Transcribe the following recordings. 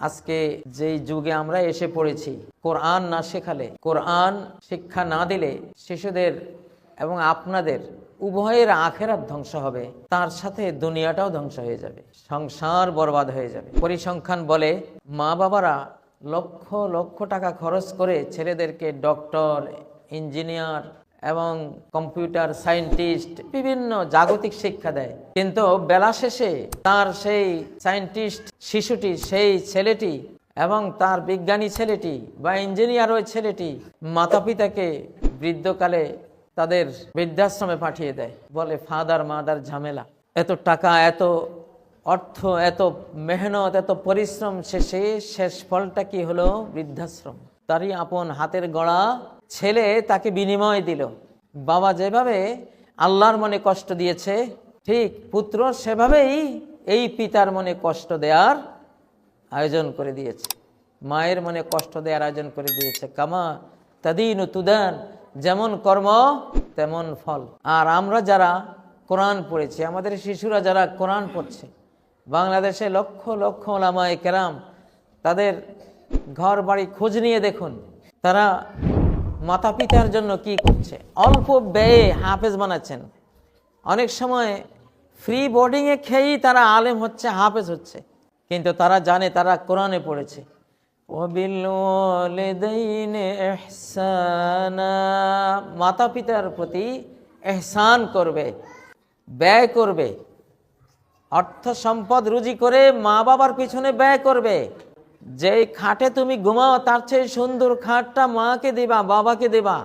আজকে যেই যুগে আমরা এসে পড়েছি, কোরআন না শেখালে, কোরআন শিক্ষা না দিলে শিশুদের এবং আপনাদের উভয়ের আখেরাত ধ্বংস হবে, তার সাথে দুনিয়াটাও ধ্বংস হয়ে যাবে, সংসার বরবাদ হয়ে যাবে। পরিসংখ্যান বলে, মা বাবারা লক্ষ লক্ষ টাকা খরচ করে ছেলেদেরকে ডক্টর, ইঞ্জিনিয়ার এবং কম্পিউটার সায়েন্টিস্ট বিভিন্ন জাগতিক শিক্ষা দেয়। কিন্তু বেলা শেষে তার সেই সায়েন্টিস্ট শিশুটি, সেই ছেলেটি এবং তার বিজ্ঞানী ছেলেটি বা ইঞ্জিনিয়ার ওই ছেলেটি মাতা পিতাকে বৃদ্ধকালে তাদের বৃদ্ধাশ্রমে পাঠিয়ে দেয়। বলে, ফাদার মাদার ঝামেলা, এত টাকা, এত অর্থ, এত মেহনত, এত পরিশ্রম শেষে শেষ ফলটা কি হলো? বৃদ্ধাশ্রম। তারই আপন হাতের গড়া ছেলে তাকে বিনিময় দিল। বাবা যেভাবে আল্লাহর মনে কষ্ট দিয়েছে, ঠিক পুত্র সেভাবেই এই পিতার মনে কষ্ট দেওয়ার আয়োজন করে দিয়েছে। মায়ের মনে কষ্ট দেওয়ার আয়োজন করে দিয়েছে। কামা তাদিন তুদান, যেমন কর্ম, তেমন ফল। আর আমরা যারা কোরআন পড়েছি, আমাদের শিশুরা যারা কোরআন পড়ছে বাংলাদেশে লক্ষ লক্ষ ওলামায়ে কেরাম তাদের ঘর বাড়ি খোঁজ নিয়ে দেখুন। তারা মাতা পিতার জন্য কি করছে? অল্প ব্যয়ে হাফেজ বানাচ্ছেন। অনেক সময় ফ্রি বোর্ডিংয়ে খেয়েই তারা আলেম হচ্ছে, হাফেজ হচ্ছে। কিন্তু তারা জানে তারা কোরআনে পড়েছে। মাতা পিতার প্রতি এহসান করবে, ব্যয় করবে। অর্থ সম্পদ রুজি করে মা বাবার পিছনে ব্যয় করবে। যেই খাটে তুমি ঘুমাও, তার চেয়ে সুন্দর খাটটা মাকে দিবা, বাবাকে দিবা।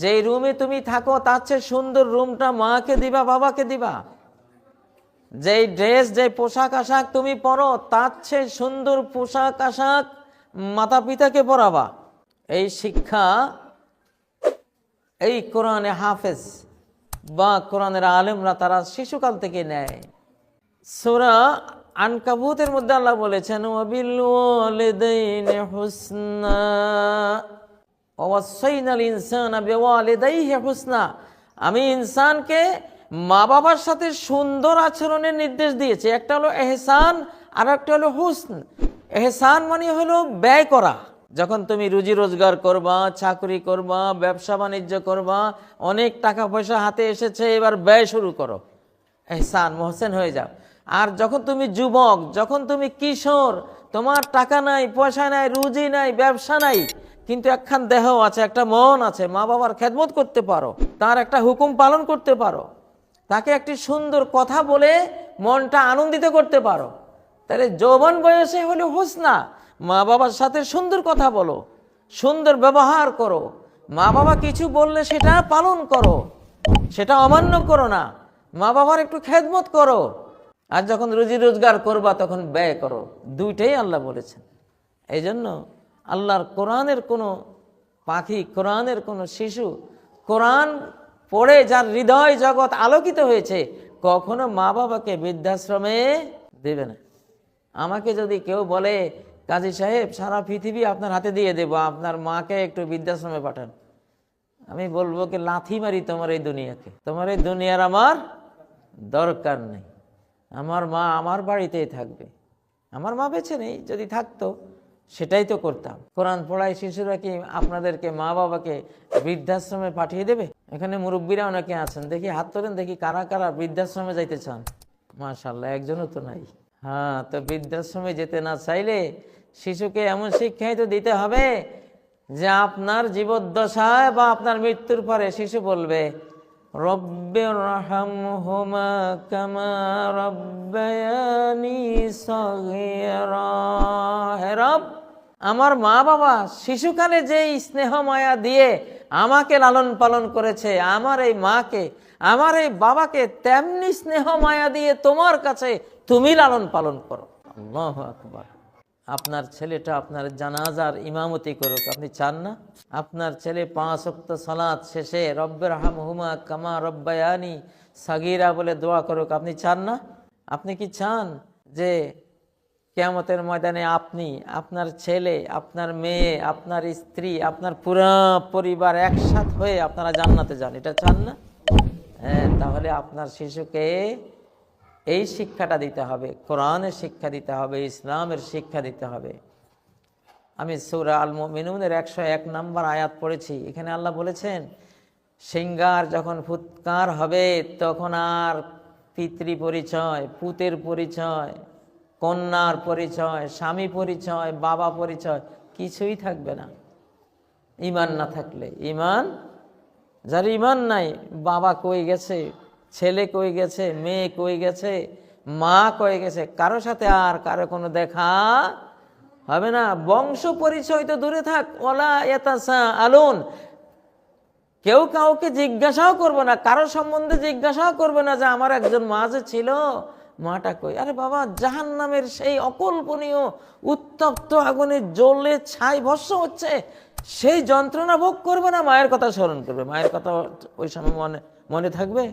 যেই রুমে তুমি থাকো, তার চেয়ে সুন্দর রুমটা মাকে দিবা, বাবাকে দিবা। যেই ড্রেস যে পোশাক আশাক তুমি পরো, তার চেয়ে সুন্দর পোশাক আশাক মাতা পিতাকে পরাবা। এই শিক্ষা এই কোরআনে হাফেজ বা কোরআনের আলেমরা তারা শিশুকাল থেকে নেয়। সোরা আনকাবুতের মধ্যে আল্লাহ বলেছেন আমি ইনসানকে মা বাবার সাথে সুন্দর আচরণের নির্দেশ দিয়েছি। একটা হলো এহসান আর একটা হলো হুসন। এহসান মানে হলো ব্যয় করা। যখন তুমি রুজি রোজগার করবা, চাকরি করবা, ব্যবসা বাণিজ্য করবা, অনেক টাকা পয়সা হাতে এসেছে, এবার ব্যয় শুরু করো। এহসান, মোহসেন হয়ে যাও। আর যখন তুমি যুবক, যখন তুমি কিশোর, তোমার টাকা নাই, পয়সা নাই, রুজি নাই, ব্যবসা নাই, কিন্তু একখান দেহ আছে, একটা মন আছে, মা বাবার খেদমত করতে পারো, তার একটা হুকুম পালন করতে পারো, তাকে একটি সুন্দর কথা বলে মনটা আনন্দিত করতে পারো, তাহলে যৌবন বয়সে হলে হুসনা, মা বাবার সাথে সুন্দর কথা বলো, সুন্দর ব্যবহার করো, মা বাবা কিছু বললে সেটা পালন করো, সেটা অমান্য করো না, মা বাবার একটু খেদমত করো আর যখন রুজি রোজগার করবা, তখন ব্যয় করো। দুইটাই আল্লাহ বলেছেন। এই জন্য আল্লাহর কোরআনের কোনো পাখি, কোরআনের কোনো শিশু, কোরআন পড়ে যার হৃদয় জগৎ আলোকিত হয়েছে, কখনো মা বাবাকে বৃদ্ধাশ্রমে দেবে না। আমাকে যদি কেউ বলে, কাজী সাহেব, সারা পৃথিবী আপনার হাতে দিয়ে দেব, আপনার মাকে একটু বৃদ্ধাশ্রমে পাঠান। আমি বলব কি, লাথি মারি তোমার এই দুনিয়াকে। তোমার এই দুনিয়ার আমার দরকার নেই। আমার মা আমার বাড়িতেই থাকবে। আমার মা বেছে নেই, যদি থাকতো, সেটাই তো করতাম। কোরআন পড়াই শিশুরা কি আপনাদেরকে মা বাবাকে বৃদ্ধাশ্রমে পাঠিয়ে দেবে? এখানে মুরব্বীরা অনেকে আছেন, দেখি হাত তোলেন, দেখি কারা কারা বৃদ্ধাশ্রমে যাইতে চান। মাশাল্লাহ একজনও তো নাই। হ্যাঁ তো বৃদ্ধাশ্রমে যেতে না চাইলে শিশুকে এমন শিক্ষাই তো দিতে হবে যে আপনার জীবদ্দশায় বা আপনার মৃত্যুর পরে শিশু বলবে হে রব, আমার মা বাবা শিশুকালে যেই স্নেহ মায়া দিয়ে আমাকে লালন পালন করেছে, আমার এই মাকে, আমার এই বাবাকে তেমনি স্নেহ মায়া দিয়ে তোমার কাছে তুমি লালন পালন করো। আল্লাহ আকবার। আপনার ছেলেটা আপনার জানাজার ইমামতি করুক, আপনি চান না? আপনার ছেলে পাঁচ অক্ত সালাত শেষে রব্বের হামহুমা কামা রব্বায়ানি সাগিরা বলে দোয়া করুক, আপনি চান না? আপনি কি চান যে কেয়ামতের ময়দানে আপনি, আপনার ছেলে, আপনার মেয়ে, আপনার স্ত্রী, আপনার পুরা পরিবার একসাথ হয়ে আপনারা জান্নাতে যান, এটা চান না? হ্যাঁ তাহলে আপনার শিশুকে এই শিক্ষাটা দিতে হবে, কোরআনের শিক্ষা দিতে হবে, ইসলামের শিক্ষা দিতে হবে। আমি সৌরা আল মিনুনের একশো এক নম্বর আয়াত পড়েছি, এখানে আল্লাহ বলেছেন, সিঙ্গার যখন ফুৎকার হবে, তখন আর পিতৃ পরিচয়, পুতের পরিচয়, কন্যার পরিচয়, স্বামী পরিচয়, বাবা পরিচয় কিছুই থাকবে না। ইমান না থাকলে ইমান যার ইমান নাই, বাবা কই গেছে? ছেলে কই গেছে, মেয়ে কই গেছে, মা কয়ে গেছে, কারও সাথে আর কারও কোনো দেখা হবে না। বংশ পরিচয় তো দূরে থাক, ওলা আলুন কেউ কাউকে জিজ্ঞাসাও করবে না, কারও সম্বন্ধে জিজ্ঞাসাও করবে না যে আমার একজন মা যে ছিল, মাটা কই? আরে বাবা জাহান নামের সেই অকল্পনীয়, উত্তপ্ত আগুনে জ্বলে ছাই ভস্য হচ্ছে, সেই যন্ত্রণা ভোগ করবে না, মায়ের কথা স্মরণ করবে। মায়ের কথা ওই সময় মনে মনে থাকবে?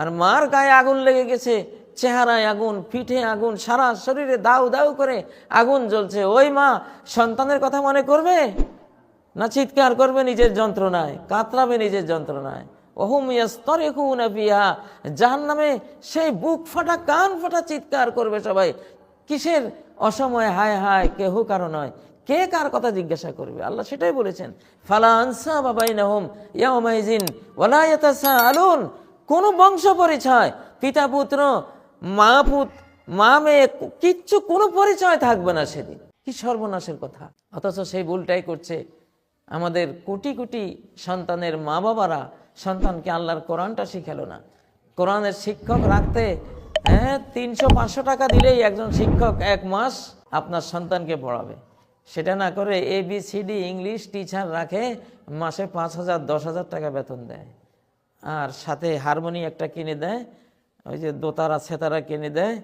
আর মার গায়ে আগুন লেগে গেছে, চেহারায় আগুন, পিঠে আগুন, সারা শরীরে দাউ দাউ করে আগুন জ্বলছে। ওই মা, সন্তানের কথা মনে করবে? না চিৎকার করবে নিজের যন্ত্রণায়? কাতরাবে নিজের যন্ত্রণায়? যার নামে সেই বুক ফাটা, কান ফাটা চিৎকার করবে সবাই। কিসের অসময়ে হায় হায়, কেহ কারও নয়। কে কার কথা জিজ্ঞাসা করবে? আল্লাহ সেটাই বলেছেন। ফালা আনসা বাবাই নাহম ইয়ামাইজিন ওলায়াতাসা আলুন কোন বংশ পরিচয় পিতা পুত্র মা পুত মা মেয়ে কিচ্ছু কোনো পরিচয় থাকবে না সেদিন। কি সর্বনাশের কথা। অথচ সেই ভুলটাই করছে আমাদের কোটি কোটি সন্তানের মা বাবারা সন্তানকে আল্লাহর কোরআনটা শিখালো না। কোরআনের শিক্ষক রাখতে হ্যাঁ তিনশো পাঁচশো টাকা দিলেই একজন শিক্ষক এক মাস আপনার সন্তানকে পড়াবে। সেটা না করে A B C D English teacher রাখে, মাসে পাঁচ হাজার, দশ হাজার টাকা বেতন দেয়। আর সাথে হারমোনি একটা কিনে দেয়, ওই যে দোতারা, সেতারা কিনে দেয়।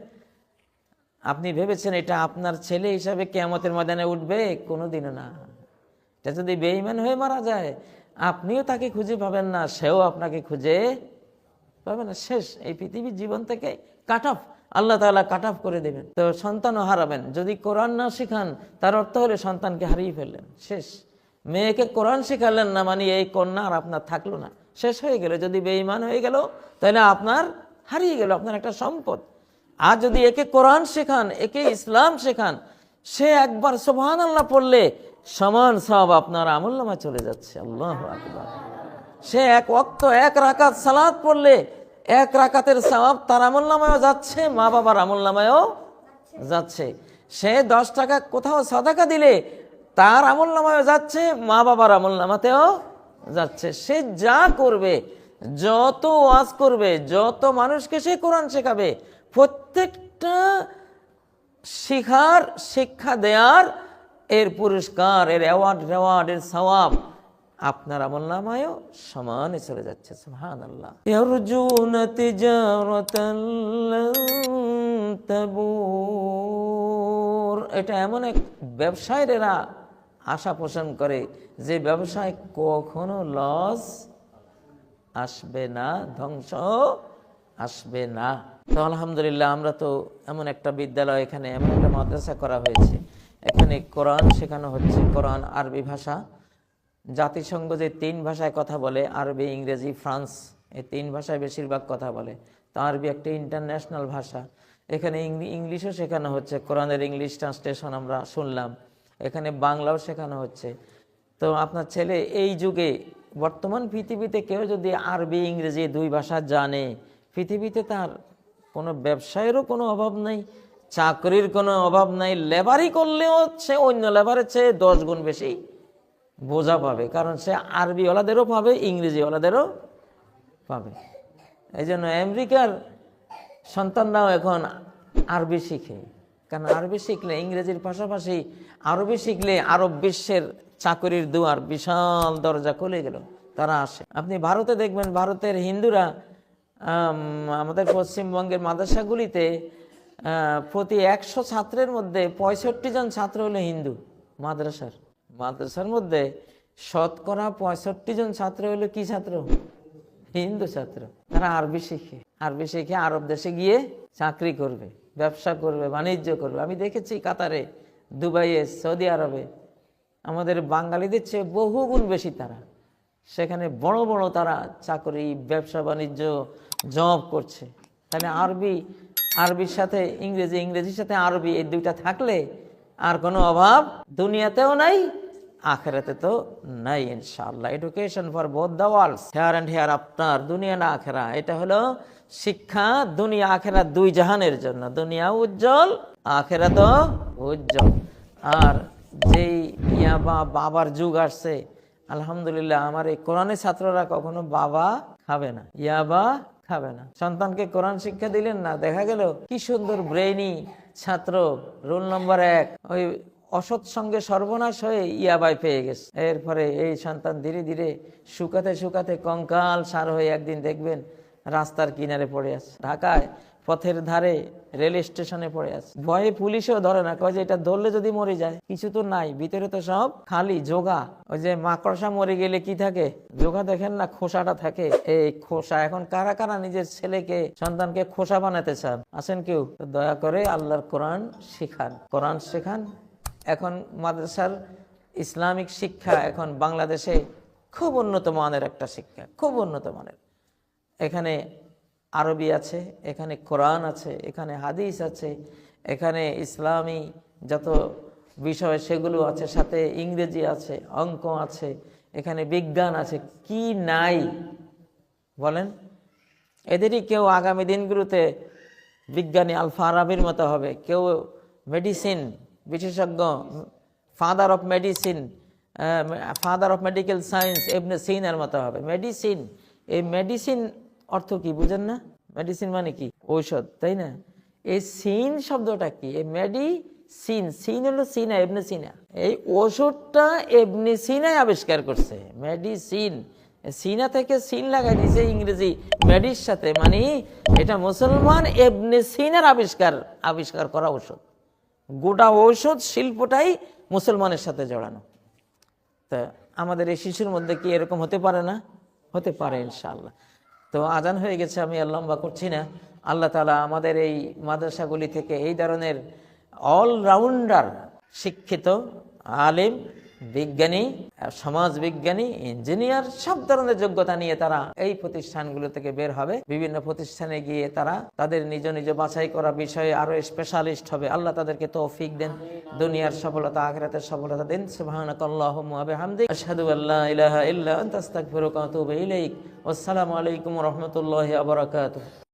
আপনি ভেবেছেন এটা আপনার ছেলে হিসাবে কেয়ামতের ময়দানে উঠবে? কোনোদিনও না। এটা যদি বেইমান হয়ে মারা যায়, আপনিও তাকে খুঁজে পাবেন না, সেও আপনাকে খুঁজে পাবে না। শেষ, এই পৃথিবীর জীবন থেকে কাট অফ আল্লাহ তাআলা কাট অফ করে দেবেন। তো সন্তানও হারাবেন। যদি কোরআন না শেখান, তার অর্থ হলে সন্তানকে হারিয়ে ফেললেন। শেষ। মেয়েকে কোরআন শেখালেন না মানে এই কন্যা আর আপনার থাকল না। শেষ হয়ে গেল। যদি বেঈমান হয়ে গেল, তাহলে আপনার হারিয়ে গেল, আপনার একটা সম্পদ। আর যদি একে কোরআন শেখান, একে ইসলাম শেখান, সে একবার সোহান আল্লাহ পড়লে সমান সব আপনার আমল্লামা চলে যাচ্ছে। আল্লাহ সে এক অক্ত এক রাকাত সালাদ পড়লে, এক রাকাতের সওয়াব তার আমল্লামায়ও যাচ্ছে মা বাবার আমল্লামায়ও যাচ্ছে। সে দশ টাকা কোথাও সাদাকা দিলে, তার আমল্লামায়ও যাচ্ছে মা বাবার আমল্লামাতেও যাচ্ছে। সে যা করবে, যত ওয়াজ করবে, যত মানুষকে সে কোরআন শেখাবে, প্রত্যেকটা শিখার শিক্ষা দেয়ার এর পুরস্কার, এর অ্যাওয়ার্ড রেওয়ার্ড এর সওয়াব আপনার আমল নামায়ও সমানে চলে যাচ্ছে। সুবহান আল্লাহ এটা এমন এক ব্যবসায়ীরা আশা পোষণ করে যে ব্যবসায় কখনো লস আসবে না, ধ্বংস আসবে না। তো আলহামদুলিল্লাহ আমরা তো এমন একটা বিদ্যালয় এখানে, এমন একটা মাদ্রাসা করা হয়েছে। এখানে কোরআন শেখানো হচ্ছে, কোরআন আরবি ভাষা। জাতিসংঘ যে তিন ভাষায় কথা বলে, আরবি, ইংরেজি, ফ্রান্স, এই তিন ভাষায় বেশিরভাগ কথা বলে। তো আরবি একটা ইন্টারন্যাশনাল ভাষা। এখানে ইংলিশও শেখানো হচ্ছে, কোরআনের ইংলিশ ট্রান্সলেশন আমরা শুনলাম। এখানে বাংলাও শেখানো হচ্ছে। তো আপনার ছেলে এই যুগে বর্তমান পৃথিবীতে কেউ যদি আরবি, ইংরেজি দুই ভাষা জানে, পৃথিবীতে তার কোনো ব্যবসায়েরও কোনো অভাব নাই, চাকরির কোনো অভাব নাই লেবারই করলেও সে অন্য লেবারের চেয়ে দশ গুণ বেশি বোঝা পাবে, কারণ সে আরবি আরবিওয়ালাদেরও পাবে ইংরেজি ইংরেজিওয়ালাদেরও পাবে। এই জন্য আমেরিকার সন্তানরাও এখন আরবি শিখে। কারণ আরবি শিখলে ইংরেজির পাশাপাশি আরবি শিখলে আরব বিশ্বের চাকরির দুয়ার বিশাল দরজা খুলে গেল তারা আসে। আপনি ভারতে দেখবেন ভারতের হিন্দুরা আম, আমাদের পশ্চিমবঙ্গের মাদ্রাসাগুলিতে প্রতি একশো ছাত্রের মধ্যে পঁয়ষট্টি জন ছাত্র হলো হিন্দু মাদ্রাসার। মাদ্রাসার মধ্যে শতকরা পঁয়ষট্টি জন ছাত্র হলো কি ছাত্র? হিন্দু ছাত্র। তারা আরবি শিখে। আরবি শিখে আরব দেশে গিয়ে চাকরি করবে। ব্যবসা করবে, বাণিজ্য করবে। আমি দেখেছি কাতারে, দুবাইয়ে, সৌদি আরবে, আমাদের বাঙালিদের চেয়ে বহুগুণ বেশি তারা। সেখানে বড় বড় তারা চাকরি, ব্যবসা, বাণিজ্য, জব করছে। তাহলে আরবি, আরবির সাথে ইংরেজি, ইংরেজির সাথে আরবি এই দুইটা থাকলে আর কোনো অভাব দুনিয়াতেও নাই আখেরাতে তো নাই, ইনশাআল্লাহ। Education for both the world here and here আপনার দুনিয়া না আখেরা। এটা হলো শিক্ষা দুনিয়া আখেরা দুই জাহানের জন্য। দুনিয়া উজ্জ্বল আখেরা তো উজ্জ্বল। আর যেই ইয়া বা বাবার যুগ আসছে, আলহামদুলিল্লাহ আমার এই কোরআনের ছাত্ররা কখনো বাবা খাবে না ইয়াবা খাবে না। সন্তানকে কোরআন শিক্ষা দিলেন না, দেখা গেল কি সুন্দর ব্রেইনি ছাত্র, রোল নম্বর এক, ওই অসৎ সঙ্গে সর্বনাশ হয়ে ইয়াবাই পেয়ে গেছে। এরপরে এই সন্তান ধীরে ধীরে শুকাতে শুকাতে কঙ্কাল সার হয়ে একদিন দেখবেন রাস্তার কিনারে পড়ে আছে। ঢাকায় পথের ধারে রেল স্টেশনে পড়ে আছে। ভয়ে পুলিশও ধরে না, কয় যে এটা ধরলে যদি মরে যায়। কিছু তো নাই, ভিতরে তো সব খালি যোগা ওই যে মাকড়সা মরে গেলে কি থাকে? যোগা দেখেন না, খোসাটা থাকে। এই খোসা, এখন কারা কারা নিজের ছেলেকে, সন্তানকে খোসা বানাতে চান? আছেন কেউ? দয়া করে আল্লাহর কোরআন শিখান। কোরআন শেখান। এখন মাদ্রাসার ইসলামিক শিক্ষা এখন বাংলাদেশে খুব উন্নত মানের একটা শিক্ষা, খুব উন্নত মানের। এখানে আরবি আছে, এখানে কোরআন আছে, এখানে হাদিস আছে, এখানে ইসলামী যত বিষয় সেগুলো আছে, সাথে ইংরেজি আছে, অঙ্ক আছে, এখানে বিজ্ঞান আছে, কি নাই? বলেন। এদেরই কেউ আগামী দিনগুলোতে বিজ্ঞানী আলফা আরবির মতো হবে। কেউ মেডিসিন বিশেষজ্ঞ father of medicine father of medical science এমনি সিনের মতো হবে। মেডিসিন এই মেডিসিন অর্থ কি, বুঝেন না? মেডিসিন মানে কি? ঔষধ, তাই না? এই সিন শব্দটা কি? এই মেডি সিন সিন হলো সিনা এবনে সিনা। এই ওষুধটা এবনে সিনাই আবিষ্কার করছে। মেডিসিন সিনা থেকে সিন লাগাই দিয়েছে ইংরেজি মেডির সাথে মানে এটা মুসলমান এবনে সিনার আবিষ্কার আবিষ্কার করা ওষুধ গোটা ঔষধ শিল্পটাই মুসলমানের সাথে জড়ানো। তা আমাদের এই শিশুর মধ্যে কি এরকম হতে পারে না? হতে পারে, ইনশাআল্লাহ। তো আজান হয়ে গেছে, আমি আর লম্বা করছি না। আল্লাহ তালা আমাদের এই মাদ্রাসাগুলি থেকে এই ধরনের অলরাউন্ডার শিক্ষিত, আলিম বিজ্ঞানী সমাজ বিজ্ঞানী ইঞ্জিনিয়ার, সব ধরনের যোগ্যতা নিয়ে তারা এই প্রতিষ্ঠানগুলো থেকে বের হবে। বিভিন্ন প্রতিষ্ঠানে গিয়ে তারা তাদের নিজ নিজ বাছাই করা বিষয়ে আরও স্পেশালিস্ট হবে। আল্লাহ তাদেরকে তৌফিক দেন, দুনিয়ার সফলতা, আখিরাতের সফলতা দেন। ইলাইক। ওয়াসসালামু আলাইকুম রাহমাতুল্লাহি ওয়া বারাকাতুহু।